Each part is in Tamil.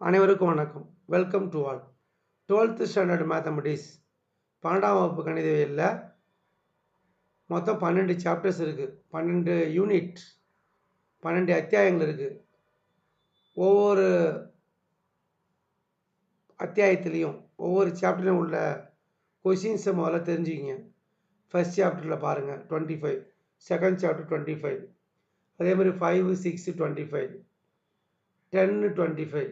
அனைவருக்கும் வணக்கம். Welcome to all twelfth standard mathematics பன்னெண்டாம் வகுப்பு கணிதவியலில் மொத்தம் பன்னெண்டு சாப்டர்ஸ் இருக்குது பன்னெண்டு யூனிட் பன்னெண்டு அத்தியாயங்கள் இருக்குது ஒவ்வொரு அத்தியாயத்துலேயும் ஒவ்வொரு சாப்டர்லையும் உள்ள கொஷின்ஸை முதல்ல தெரிஞ்சுக்கிங்க. ஃபஸ்ட் சாப்டரில் பாருங்கள் twenty five second chapter twenty five அதே மாதிரி ஃபைவ் சிக்ஸ் டுவெண்ட்டி ஃபைவ் டென்னு டுவெண்ட்டி ஃபைவ்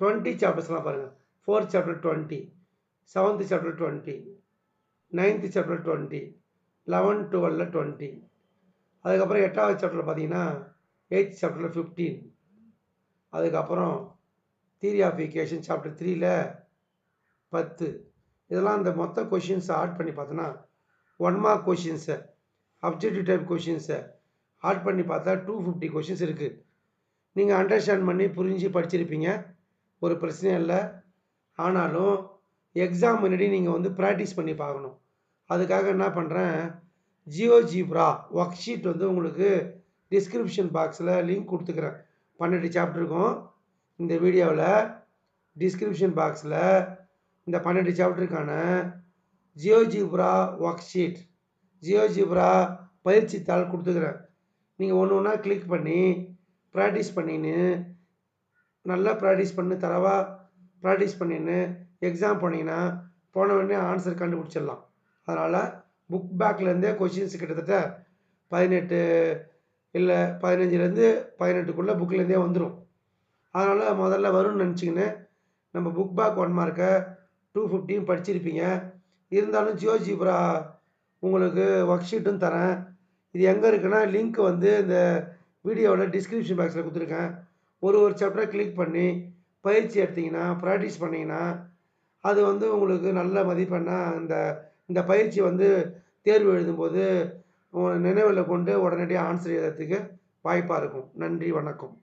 டுவெண்ட்டி சாப்டர்ஸ்லாம் பாருங்கள் fourth chapter twenty seventh chapter twenty ninth chapter twenty eleven டுவெலில் twenty அதுக்கப்புறம் எட்டாவது சாப்டரில் பார்த்தீங்கன்னா எயித் சாப்டரில் ஃபிஃப்டீன் அதுக்கப்புறம் தியரி ஆஃப் ஈக்குவேஷன் சாப்டர் த்ரீல பத்து. இதெல்லாம் அந்த மொத்த கொஷின்ஸை ஆட் பண்ணி பார்த்தோன்னா ஒன் மார்க் கொஷின்ஸை அப்ஜெக்டிவ் டைப் கொஷின்ஸை ஆட் பண்ணி பார்த்தா டூ ஃபிஃப்டி கொஷின்ஸ் இருக்குது நீங்கள் அண்டர்ஸ்டாண்ட் பண்ணி புரிஞ்சு படிச்சிருப்பீங்க. ஒரு பிரச்சனையும் இல்லை. ஆனாலும் எக்ஸாம் முன்னாடி நீங்கள் வந்து ப்ராக்டிஸ் பண்ணி பார்க்கணும். அதுக்காக என்ன பண்ணுறேன் ஜியோ ஜீப்ரா ஒர்க் ஷீட் வந்து உங்களுக்கு டிஸ்கிரிப்ஷன் பாக்ஸில் லிங்க் கொடுத்துக்கிறேன். பன்னெண்டு சாப்டருக்கும் இந்த வீடியோவில் டிஸ்கிரிப்ஷன் பாக்ஸில் இந்த பன்னெண்டு சாப்டருக்கான Geo Zebra worksheet Geo Zebra பயிற்சி தாள் கொடுத்துக்கிறேன். நீங்கள் ஒன்று ஒன்றா கிளிக் பண்ணி ப்ராக்டிஸ் பண்ணின்னு நல்லா ப்ராக்டிஸ் பண்ணி தரவாக ப்ராக்டிஸ் பண்ணின்னு எக்ஸாம் போனீங்கன்னா போன உடனே ஆன்சர் கண்டுபிடிச்சிடலாம். அதனால் புக் பேக்லேருந்தே கொஷின்ஸ் கிட்டத்தட்ட பதினெட்டு இல்லை பதினஞ்சுலேருந்து பதினெட்டுக்குள்ளே புக்லேருந்தே வந்துடும் அதனால் முதல்ல வரும்னு நினச்சிக்கின்னு நம்ம புக் பேக் ஒன் மார்க்கை டூ ஃபிஃப்டியும் படிச்சிருப்பீங்க. இருந்தாலும் ஜியோ ஜீப்ரா உங்களுக்கு ஒர்க் ஷீட்டும் தரேன். இது எங்கே இருக்குன்னா லிங்க் வந்து இந்த வீடியோவில் டிஸ்கிரிப்ஷன் பாக்ஸில் கொடுத்துருக்கேன். ஒரு ஒரு சாப்டராக கிளிக் பண்ணி பயிற்சி எடுத்திங்கன்னா ப்ராக்டிஸ் பண்ணிங்கன்னா அது வந்து உங்களுக்கு நல்ல மதிப்பெண்ணாக இந்த இந்த பயிற்சி வந்து தேர்வு எழுதும்போது நினைவில் கொண்டு உடனடியாக ஆன்சர் எழுதுறதுக்கு வாய்ப்பாக இருக்கும். நன்றி வணக்கம்.